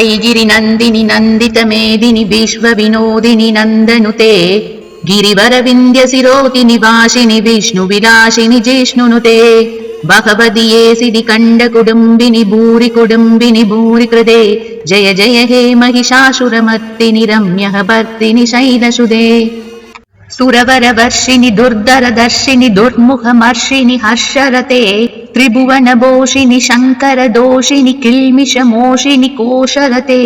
ऐगिरिनन्दिनि नन्दितमेदिनि विश्वविनोदिनि नन्दनुते गिरिवरविन्द्यसिरोति वासिनि विष्णुविलासिनि जिष्णुनुते भगवदिये सिदि कण्डकुडुम्बिनि भूरि कुडुम्बिनि भूरि जय जय हे महिषासुरमत्तिनि रम्यः भर्तिनि शैलसुदे। सुरवरवर्षिणि दुर्धरदर्शिनि दुर्मुखमर्षिणि हर्षरते त्रिभुवनभोषिणि शङ्करदोषिणि किल्मिषमोषिणि कोशरते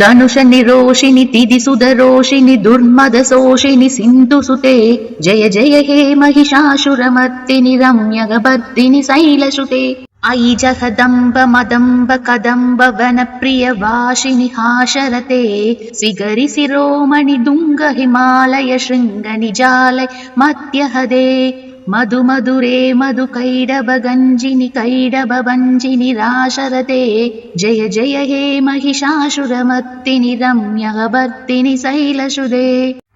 धनुष निरोषिणि दुर्मदशोषिणि सिन्धुसुते जय जय हे महिषासुरमर्दिनि रम्यगभर्दिनि शैलसुते अयि जगदम्ब मदम्ब कदम्ब वनप्रियवासिनि हाशरते सिगरि शिरोमणि दुङ्ग हिमालय शृङ्ग निजालय मध्यहदे मधु मधुरे मधु कैडब गञ्जिनि कैडब भञ्जिनि राशरते जय जय हे महिषासुरमत्तिनि रम्यगभर्तिनि शैलसुदे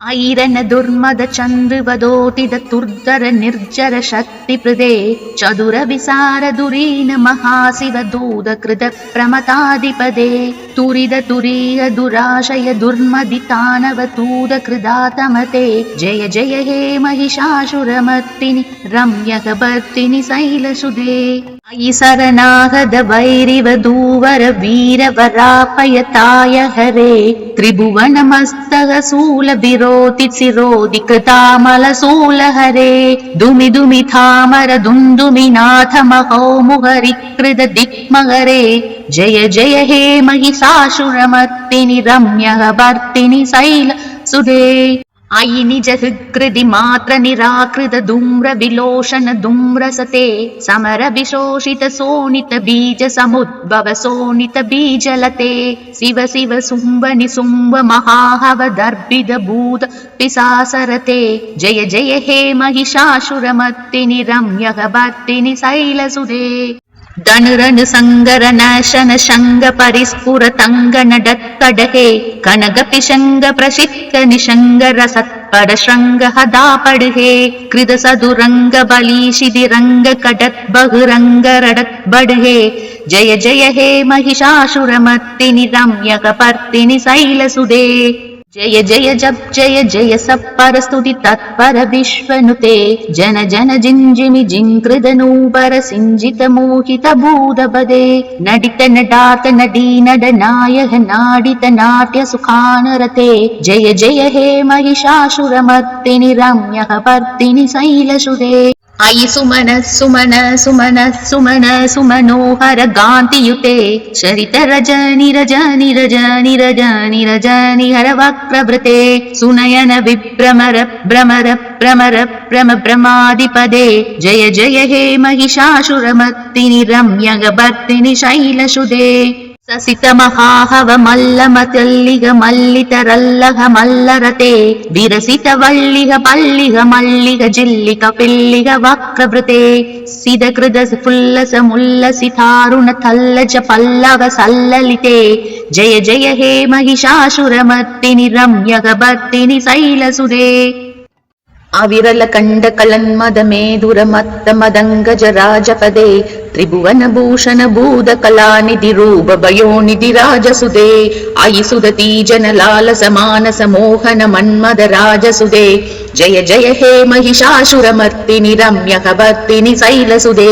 ऐरन दुर्मद चन्द्रवदोतिद तुर्दर निर्जर शक्तिप्रदे चतुर विसार दुरीन महाशिव दूद कृत प्रमताधिपदे तुरिद तुरीय दुराशय दुर्मदितानव तूद कृदातमते। जय जय हे महिषासुरमर्तिनि रम्यकभर्तिनि शैलसुदे अयि शरणागद वैरिवधूवर वीरवरापयताय हरे त्रिभुवनमस्तक शूल विरोधि शिरोधि कृतामलशूल हरे दुमि थामर दुन्दुमि नाथ महोमुहरि कृद दिक्मगरे जय जय हे महिषासुरमर्तिनि रम्यः भर्तिनि शैल सुधे अयि निज हृकृदि मात्र निराकृत धूम्र विलोषन समर विशोषित सोनित बीज समुद्भव सोनित बीजलते शिव शिव सुम्ब महाहव दर्भिद भूत पिसासरते जय जय हे महिषासुरमत्तिनि रम्यः भर्तिनि शैलसुदे ಧನುರನು ಸಂಗರ ನಾಶನ ಶಂಗ ಪರಿಸ್ಫುರ ತಂಗನ ಡತ್ತಡಕೆ ಕನಗ ಪಿಶಂಗ ಪ್ರಶಿತ್ತ ನಿಶಂಗರ ಸತ್ಪಡ ಶೃಂಗ ಹದಾಪಡುಗೆ ಕೃತ ಸದುರಂಗ ಬಲೀಶಿದಿರಂಗ ಕಡತ್ ಬಹುರಂಗ ರಡತ್ ಬಡುಗೆ ಜಯ ಜಯ ಹೇ ಮಹಿಷಾಸುರ ಮತ್ತಿನಿ ರಮ್ಯಕ ಪರ್ತಿನಿ ಸೈಲಸುದೇ जय जय जप जय जय सप्पर स्तुति तत्पर विश्वनुते जन जन जिञ्जिमि जिङ्कृद नूबर सिञ्जित मोहित भूदपदे नडित नडात नडी नड नायक नाडित नाट्य सुखानरते जय जय हे महिषासुरमर्तिनि रम्यः पर्तिनि शैलसुदे अयि सुमन सुमन सुमन सुमन सुमनोहर गान्तियुते शरित रजनि रजनि हर वक्रवृते। सुनयन विभ्रमर भ्रमर भ्रमर भ्रम भ्रमादिपदे जय जय हे महिषासुरमत्तिनि रम्यगभर्तिनि शैलसुदे ಸಸಿತಮಹಾಹವ ಮಲ್ಲಮ ತಲ್ಲಿಗ ಮಲ್ಲಿತ ರಲ್ಲಗ ಮಲ್ಲರತೆ ವಿರಸಿತ ವಳ್ಳಿಗ ಪಳ್ಳಿಗ ಮಲ್ಲಿಗ ಜಿಲ್ಲಿಗ ಪಿಲ್ಲಿಗ ವಕ್ರವೃತೆ ಸಿದ ಕೃದ ಫುಲ್ಲಸ ಮುಲ್ಲಸಿ ತಾರುಣ ತಲ್ಲಜ ಪಲ್ಲವ ಸಲ್ಲಲಿತೆ ಜಯ ಜಯ ಹೇ ಮಹಿಷಾಸುರ ಮತ್ತಿನಿ ರಮ್ಯಗ ಭತ್ತಿನಿ ಸೈಲಸುರೇ मदङ्गज राजपदे त्रिभुवन भूषण भूद कलानिधि रूप भयोनिधि राजसुदे अयि सुदती जन लाल समान समोहन मन्मद राजसुदे जय जय हे महिषासुरमर्तिनि रम्यक भर्तिनि शैलसुदे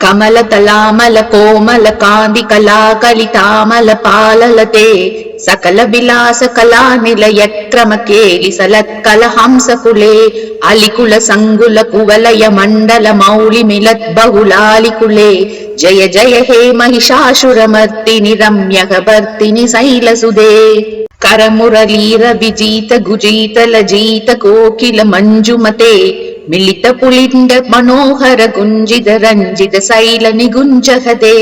కమలతలామల కోమల కాంతి కళాకలితామల పాలలతే సకల విలాస కళా నిలయక్రమ కేలి సలత్కల హంసకులే అలికుల సంగుల కువలయ మండల మౌళి మిలత్ బహుళాలికులే. జయ జయ హే మహిషాసురమర్తిని రమ్యక భర్తిని శైలసుదే. కరమురళీర విజీత గుజీత లజీత కోకిల మంజుమతే ಮಿಳಿತ ಪುಳಿಂದ ಮನೋಹರ ಗುಂಜಿದ ರಂಜಿತ ಸೈಲ ನಿಗುಂಜಹದೆ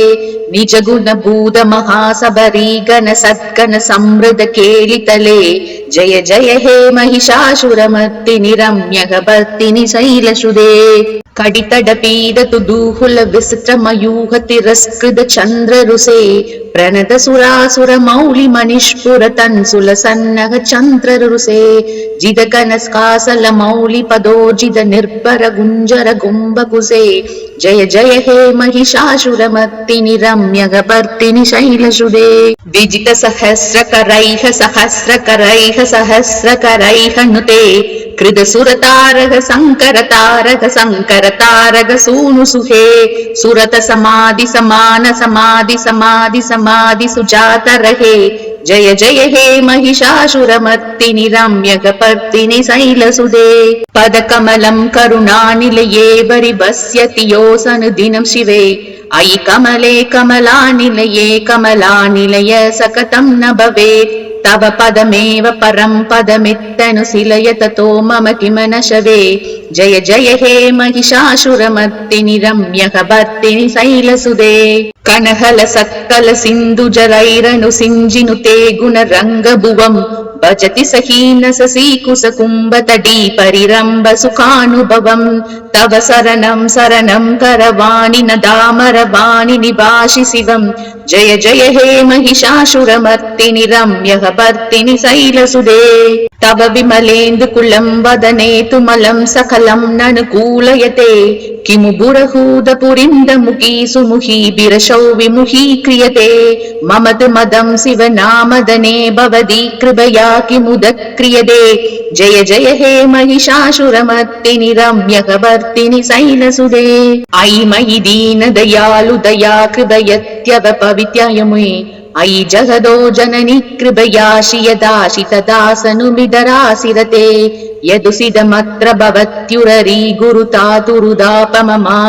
ನಿಜ ಗುಣ ಭೂತ ಮಹಾಸಬರೀಗನ ಸದ್ಗನ ಸಮೃದ ಕೇಳಿತಲೆ ಜಯ ಜಯ ಹೇ ಮಹಿಷಾಸುರ ಮತ್ತಿನಿ ರಮ್ಯಗ ಭಕ್ತಿನಿ ಶೈಲಸುದೇ महिषासुरमर्दिनि रम्यः भर्तिनि शैलसुदे कडितड पीडतु दूहुल विसित्र मयूह तिरस्कृत चन्द्र रुसे प्रणत सुरासुर मौलि मनिष्पुर तन्सुल सन्नः चन्द्र रुसे जिद कनस्कासल मौलि पदोजिद निर्भर गुञ्जर गुम्बकुसे जय जय हे महिषासुरमर्दिनि रम्यः भर्तिनि शैलसुदे विजित सहस्रकरैः सहस्रकरैः सहस्रकरैः नुते कृतसुरतारक शङ्करतारक शङ्करतारक सूनुसुहे सुरत समाधि समान समाधि समाधि समाधि सुजात रहे जय जय हे महिषासुरमर्दिनि रम्यकपर्दिनि शैलसुदे पदकमलं करुणानिलये बरिबस्यति योऽसनु दिनं शिवे अयि कमले कमलानिलये कमलानिलय सकतं न भवेत् तव पदमेव परं पदमित्तनुशिलय ततो मम किम न शवे जय जय हे महिषासुरमर्दिनि रम्यः भर्तिनि शैलसुदे कनहल सक्कल सिन्धुजरैरनु सिञ्जिनुते गुणरङ्गभुवम् భజతి సహీన సీకుశకుంభతటీ పరిరంభ సుఖానుభవం. తవ శరణం శరణం కరవాణి నదామరవాణి నిభాషి శివం. జయ జయ హే మహిషాసురమర్తిని రమ్యః పర్తిని శైలసుదే. తవ విమలేందుకులం వదనేతు మలం సకలం ననుకూలయతే కిము బురహూదపురిందముఖీసుముఖీ బిరశౌ విముఖీ క్రియతే. మమత మదం శివ నామదనే భవదీ కృపయా. मदं शिवनामदने भवदी कृपया किमुद क्रियते जय जय हे महिषासुरमर्दिनि रम्यः भर्तिनि शैलसुदे अयि मयि दीनदयालु दया कृपयत्यव पवित्यायमुये अयि जगदो जननि कृपयाशि यदाशि तदासनुमिदरासि रते यदुसिदमत्र भवत्युररी गुरुतातुरुदापममा